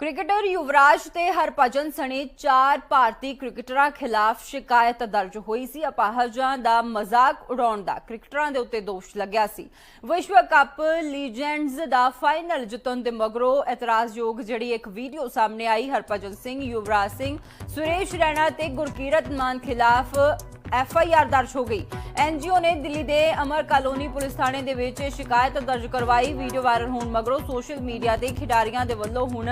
Cricketer ਯੁਵਰਾਜ ਤੇ ਹਰਭਜਨ ਸਣੇ ਚਾਰ ਭਾਰਤੀ ਕ੍ਰਿਕਟਰਾਂ ਖਿਲਾਫ ਸ਼ਿਕਾਇਤ ਦਰਜ ਹੋਈ ਸੀ। ਅਪਾਹਜਾਂ ਦਾ ਮਜ਼ਾਕ ਉਡਾਉਣ ਦਾ ਕ੍ਰਿਕਟਰਾਂ ਦੇ ਉੱਤੇ ਦੋਸ਼ ਲੱਗਿਆ ਸੀ। ਵਿਸ਼ਵ ਕੱਪ ਲੀਜੈਂਡਸ ਦਾ ਫਾਈਨਲ ਜਿੱਤਣ ਦੇ ਮਗਰੋਂ ਇਤਰਾਜ਼ਯੋਗ ਜਿਹੜੀ ਇੱਕ ਵੀਡੀਓ ਸਾਹਮਣੇ ਆਈ, ਹਰਭਜਨ ਸਿੰਘ, ਯੁਵਰਾਜ ਸਿੰਘ, ਸੁਰੇਸ਼ ਰੈਣਾ ਤੇ ਗੁਰਕੀਰਤ ਮਾਨ ਖਿਲਾਫ ਐਫ ਆਈ ਆਰ ਦਰਜ ਹੋ ਗਈ। ਐਨਜੀਓ ਨੇ ਦਿੱਲੀ ਦੇ ਅਮਰ ਕਾਲੋਨੀ ਪੁਲਿਸ ਥਾਣੇ ਦੇ ਵਿੱਚ ਸ਼ਿਕਾਇਤ ਦਰਜ ਕਰਵਾਈ। ਵੀਡੀਓ ਵਾਇਰਲ ਹੋਣ ਮਗਰੋਂ ਸੋਸ਼ਲ ਮੀਡੀਆ ਤੇ ਖਿਡਾਰੀਆਂ ਦੇ ਵੱਲੋਂ ਹੁਣ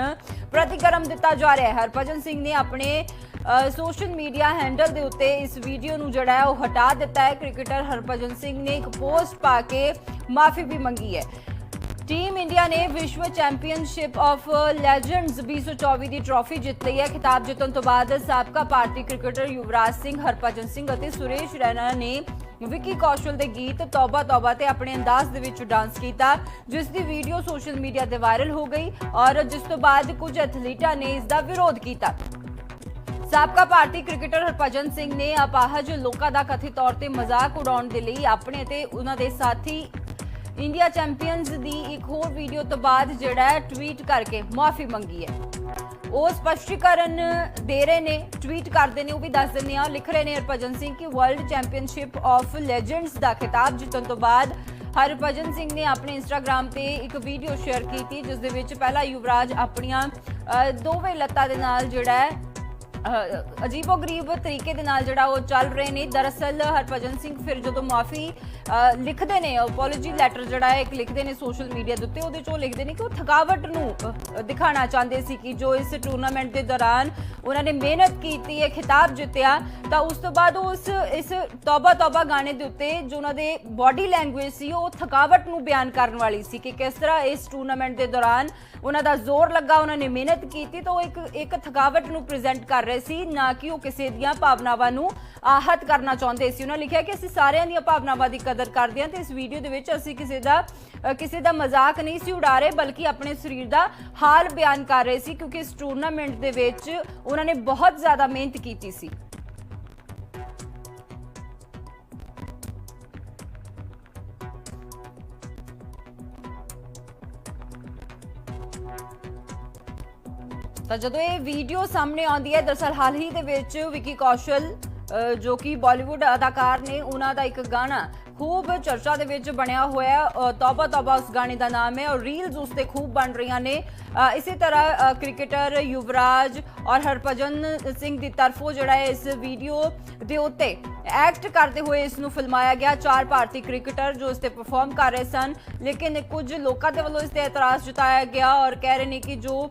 ਪ੍ਰਤੀਕਰਮ ਦਿੱਤਾ ਜਾ ਰਿਹਾ ਹੈ। ਹਰਭਜਨ ਸਿੰਘ ਨੇ ਆਪਣੇ ਸੋਸ਼ਲ ਮੀਡੀਆ ਹੈਂਡਲ ਦੇ ਉੱਤੇ ਇਸ ਵੀਡੀਓ ਨੂੰ ਜਿਹੜਾ ਹੈ ਉਹ ਹਟਾ ਦਿੱਤਾ ਹੈ। ਕ੍ਰਿਕਟਰ ਹਰਭਜਨ ਸਿੰਘ ਨੇ ਇੱਕ ਪੋਸਟ ਪਾ ਕੇ ਮਾਫੀ ਵੀ ਮੰਗੀ ਹੈ। ਟੀਮ ਇੰਡੀਆ ਨੇ ਵਿਸ਼ਵ ਚੈਂਪੀਅਨਸ਼ਿਪ ਆਫ ਲੈਜੈਂਡਸ 2024 ਦੀ ਟਰਾਫੀ ਜਿੱਤ ਲਈ ਹੈ। ਖਿਤਾਬ ਜਿੱਤਣ ਤੋਂ ਬਾਅਦ ਸਾਬਕਾ ਭਾਰਤੀ ਕ੍ਰਿਕਟਰ ਯੁਵਰਾਜ ਸਿੰਘ, ਹਰਭਜਨ ਸਿੰਘ ਅਤੇ ਸੁਰੇਸ਼ ਰੈਨਾ ਨੇ ਵਿੱਕੀ ਕੌਸ਼ਲ ਦੇ ਗੀਤ ਤੌਬਾ ਤੌਬਾ ਤੇ ਆਪਣੇ ਅੰਦਾਜ਼ ਦੇ ਵਿੱਚ ਡਾਂਸ ਕੀਤਾ, ਜਿਸ ਦੀ ਵੀਡੀਓ ਸੋਸ਼ਲ ਮੀਡੀਆ ਤੇ ਵਾਇਰਲ ਹੋ ਗਈ ਔਰ ਜਿਸ ਤੋਂ ਬਾਅਦ ਕੁਝ ਐਥਲੀਟਾਂ ਨੇ ਇਸ ਦਾ ਵਿਰੋਧ ਕੀਤਾ। ਸਾਬਕਾ ਭਾਰਤੀ ਕ੍ਰਿਕਟਰ ਹਰਭਜਨ ਸਿੰਘ ਨੇ ਅਪਾਹਜ ਲੋਕਾਂ ਦਾ ਕਥਿਤ ਤੌਰ ਤੇ ਮਜ਼ਾਕ ਉਡਾਉਣ ਦੇ ਲਈ ਆਪਣੇ ਤੇ ਉਹਨਾਂ ਦੇ ਸਾਥੀ ਇੰਡੀਆ ਚੈਂਪੀਅਨਸ ਦੀ ਇੱਕ ਹੋਰ ਵੀਡੀਓ ਤੋਂ ਬਾਅਦ ਜਿਹੜਾ ਹੈ ਟਵੀਟ ਕਰਕੇ ਮਾਫੀ ਮੰਗੀ ਹੈ। ਉਹ ਸਪਸ਼ਟੀਕਰਨ ਦੇ ਰਹੇ ਨੇ, ਟਵੀਟ ਕਰਦੇ ਨੇ, ਉਹ ਵੀ ਦੱਸ ਦਿੰਦੇ ਆ। ਲਿਖ ਰਹੇ ਨੇ ਹਰਭਜਨ ਸਿੰਘ ਕਿ ਵਰਲਡ ਚੈਂਪੀਅਨਸ਼ਿਪ ਆਫ ਲੈਜੈਂਡਸ ਦਾ ਖਿਤਾਬ ਜਿੱਤਣ ਤੋਂ ਬਾਅਦ ਹਰਭਜਨ ਸਿੰਘ ਨੇ ਆਪਣੇ ਇੰਸਟਾਗ੍ਰam ਤੇ ਇੱਕ ਵੀਡੀਓ ਸ਼ੇਅਰ ਕੀਤੀ, ਜਿਸ ਦੇ ਵਿੱਚ ਪਹਿਲਾ ਯੁਵਰਾਜ ਆਪਣੀਆਂ ਦੋਵੇਂ ਲੱਤਾਂ ਦੇ ਨਾਲ ਜਿਹੜਾ ਹੈ ਅਜੀਬੋ-ਗਰੀਬ ਤਰੀਕੇ ਦੇ ਨਾਲ ਜਿਹੜਾ ਉਹ ਚੱਲ ਰਹੇ ਨੇ। ਦਰਅਸਲ ਹਰਭਜਨ ਸਿੰਘ ਫਿਰ ਜਦੋਂ ਮਾਫੀ ਲਿਖਦੇ ਨੇ ਅਪੋਲੋਜੀ ਲੈਟਰ ਜਿਹੜਾ ਹੈ ਇੱਕ ਲਿਖਦੇ ਨੇ ਸੋਸ਼ਲ ਮੀਡੀਆ ਦੇ ਉੱਤੇ ਉਹਦੇ ਚੋਂ ਲਿਖਦੇ ਨੇ ਕਿ ਉਹ ਥਕਾਵਟ ਨੂੰ ਅਹ, ਦਿਖਾਉਣਾ ਚਾਹੁੰਦੇ ਸੀ ਕਿ ਜੋ ਇਸ ਟੂਰਨਾਮੈਂਟ ਦੇ ਦੌਰਾਨ ਉਹਨਾਂ ਨੇ ਮਿਹਨਤ ਕੀਤੀ ਹੈ ਖਿਤਾਬ ਜਿੱਤਿਆ ਤਾਂ ਉਸ ਤੋਂ ਬਾਅਦ ਉਹ ਉਸ ਇਸ ਤੌਬਾ ਤੌਬਾ ਗਾਣੇ ਦੇ ਉੱਤੇ ਜੋ ਉਹਨਾਂ ਦੇ ਬਾਡੀ ਲੈਂਗੁਏਜ ਸੀ ਉਹ ਥਕਾਵਟ ਨੂੰ ਬਿਆਨ ਕਰਨ ਵਾਲੀ ਸੀ ਕਿ ਕਿਸ ਤਰ੍ਹਾਂ ਇਸ ਟੂਰਨਾਮੈਂਟ ਦੇ ਦੌਰਾਨ ਉਹਨਾਂ ਦਾ ਜ਼ੋਰ ਲੱਗਾ ਉਹਨਾਂ ਨੇ ਮਿਹਨਤ ਕੀਤੀ ਤਾਂ ਉਹ ਇੱਕ ਇੱਕ ਥਕਾਵਟ ਨੂੰ ਪ੍ਰੈਜ਼ੈਂਟ ਕਰ ਰਹੇ ਸੀ, ਨਾ ਕਿ ਉਹ ਕਿਸੇ ਦੀਆਂ ਭਾਵਨਾਵਾਂ ਨੂੰ ਆਹਤ ਕਰਨਾ ਚਾਹੁੰਦੇ ਸੀ। ਉਹਨਾਂ ਲਿਖਿਆ ਕਿ ਅਸੀਂ ਸਾਰਿਆਂ ਦੀਆਂ ਭਾਵਨਾਵਾਂ ਦੀ ਕਦਰ ਕਰਦੇ ਹਾਂ ਤੇ ਇਸ ਵੀਡੀਓ ਦੇ ਵਿੱਚ ਅਸੀਂ ਕਿਸੇ ਦਾ ਕਿਸੇ ਦਾ ਮਜ਼ਾਕ ਨਹੀਂ ਸੀ ਉਡਾ ਰਹੇ ਬਲਕਿ ਆਪਣੇ ਸਰੀਰ ਦਾ ਹਾਲ ਬਿਆਨ ਕਰ ਰਹੇ ਸੀ, ਕਿਉਂਕਿ ਇਸ ਟੂਰਨਾਮੈਂਟ ਦੇ ਵਿੱਚ ਉਹਨਾਂ ਨੇ ਬਹੁਤ ਜ਼ਿਆਦਾ ਮਿਹਨਤ ਕੀਤੀ ਸੀ। ਤਾਂ ਜਦੋਂ ਇਹ ਵੀਡੀਓ ਸਾਹਮਣੇ ਆਉਂਦੀ ਹੈ, ਦਰਸਲ ਹਾਲ ਹੀ ਦੇ ਵਿੱਚ ਵਿੱਕੀ ਕੌਸ਼ਲ ਜੋ ਕਿ ਬਾਲੀਵੁੱਡ ਅਦਾਕਾਰ ਨੇ, ਉਹਨਾਂ ਦਾ ਇੱਕ ਗਾਣਾ ਖੂਬ ਚਰਚਾ ਦੇ ਵਿੱਚ ਬਣਿਆ ਹੋਇਆ ਤੌਬਾ ਤੌਬਾ ਉਸ ਗਾਣੇ ਦਾ ਨਾਮ ਹੈ ਔਰ ਰੀਲਸ ਉਸ ਤੇ ਖੂਬ ਬਣ ਰਹੀਆਂ ਨੇ। ਇਸੇ ਤਰ੍ਹਾਂ ਕ੍ਰਿਕਟਰ ਯੁਵਰਾਜ ਔਰ ਹਰਭਜਨ ਸਿੰਘ ਦੀ ਤਰਫੋਂ ਜਿਹੜਾ ਹੈ ਇਸ ਵੀਡੀਓ ਦੇ ਉੱਤੇ ਐਕਟ ਕਰਦੇ ਹੋਏ ਇਸ ਨੂੰ ਫਿਲਮਾਇਆ ਗਿਆ। ਚਾਰ ਭਾਰਤੀ ਕ੍ਰਿਕਟਰ ਜੋ ਇਸ ਤੇ ਪਰਫਾਰਮ ਕਰ ਰਹੇ ਸਨ। ਲੇਕਿਨ ਕੁਝ ਲੋਕਾਂ ਦੇ ਵੱਲੋਂ ਇਸ ਤੇ ਇਤਰਾਜ਼ ਜਤਾਇਆ ਗਿਆ ਔਰ ਕਹਿ ਰਹੇ ਨੇ ਕਿ ਜੋ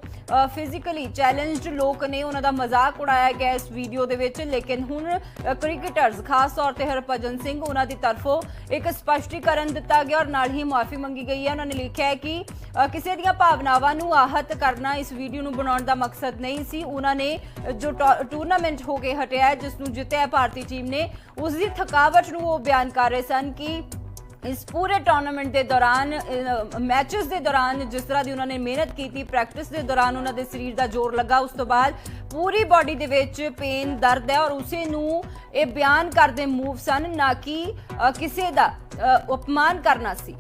ਫਿਜ਼ੀਕਲੀ ਚੈਲੰਜਡ ਲੋਕ ਨੇ, ਉਹਨਾਂ ਦਾ ਮਜ਼ਾਕ ਉਡਾਇਆ ਗਿਆ ਇਸ ਵੀਡੀਓ ਦੇ ਵਿੱਚ। ਲੇਕਿਨ ਹੁਣ ਕ੍ਰਿਕਟਰਸ ਖਾਸ ਤੌਰ ਤੇ ਹਰਭਜਨ ਸਿੰਘ, ਉਹਨਾਂ ਦੀ ਤਰਫੋਂ ਇੱਕ ਸਪਸ਼ਟੀਕਰਨ ਦਿੱਤਾ ਗਿਆ ਔਰ ਨਾਲ ਹੀ ਮਾਫੀ ਮੰਗੀ ਗਈ ਹੈ। ਉਹਨਾਂ ਨੇ ਲਿਖਿਆ ਹੈ ਕਿ ਕਿਸੇ ਦੀਆਂ ਭਾਵਨਾਵਾਂ ਨੂੰ ਆਹਤ ਕਰਨਾ ਇਸ ਵੀਡੀਓ ਨੂੰ ਬਣਾਉਣ ਦਾ ਮਕਸਦ ਨਹੀਂ ਸੀ। ਉਹਨਾਂ ਨੇ ਜੋ ਟੂ- ਟੂਰਨਾਮੈਂਟ ਹੋ ਕੇ ਹਟਿਆ ਹੈ, ਜਿਸ ਨੂੰ ਜਿੱਤਿਆ ਭਾਰਤੀ ਟੀਮ ਨੇ, ਉਸ ਦੀ ਥਕਾਵਟ ਨੂੰ ਉਹ ਬਿਆਨ ਕਰ ਰਹੇ ਸਨ ਕਿ ਇਸ ਪੂਰੇ ਟੂਰਨਾਮੈਂਟ ਦੇ ਦੌਰਾਨ ਮੈਚਸ ਦੇ ਦੌਰਾਨ ਜਿਸ ਤਰ੍ਹਾਂ ਦੀ ਉਹਨਾਂ ਨੇ ਮਿਹਨਤ ਕੀਤੀ ਪ੍ਰੈਕਟਿਸ ਦੇ ਦੌਰਾਨ ਉਹਨਾਂ ਦੇ ਸਰੀਰ ਦਾ ਜ਼ੋਰ ਲੱਗਾ ਉਸ ਤੋਂ ਬਾਅਦ ਪੂਰੀ ਬਾਡੀ ਦੇ ਵਿੱਚ ਪੇਨ ਦਰਦ ਹੈ ਔਰ ਉਸੇ ਨੂੰ ਇਹ ਬਿਆਨ ਕਰਦੇ ਮੂਵ ਸਨ ਨਾ ਕਿ ਕਿਸੇ ਦਾ ਅ, ਅਪਮਾਨ ਕਰਨਾ ਸੀ।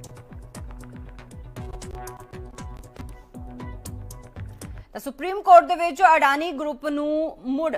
ਸੁਪਰੀਮ ਕੋਰਟ ਦੇ ਵਿੱਚ ਅਡਾਨੀ ਗਰੁੱਪ ਨੂੰ ਮੁੜ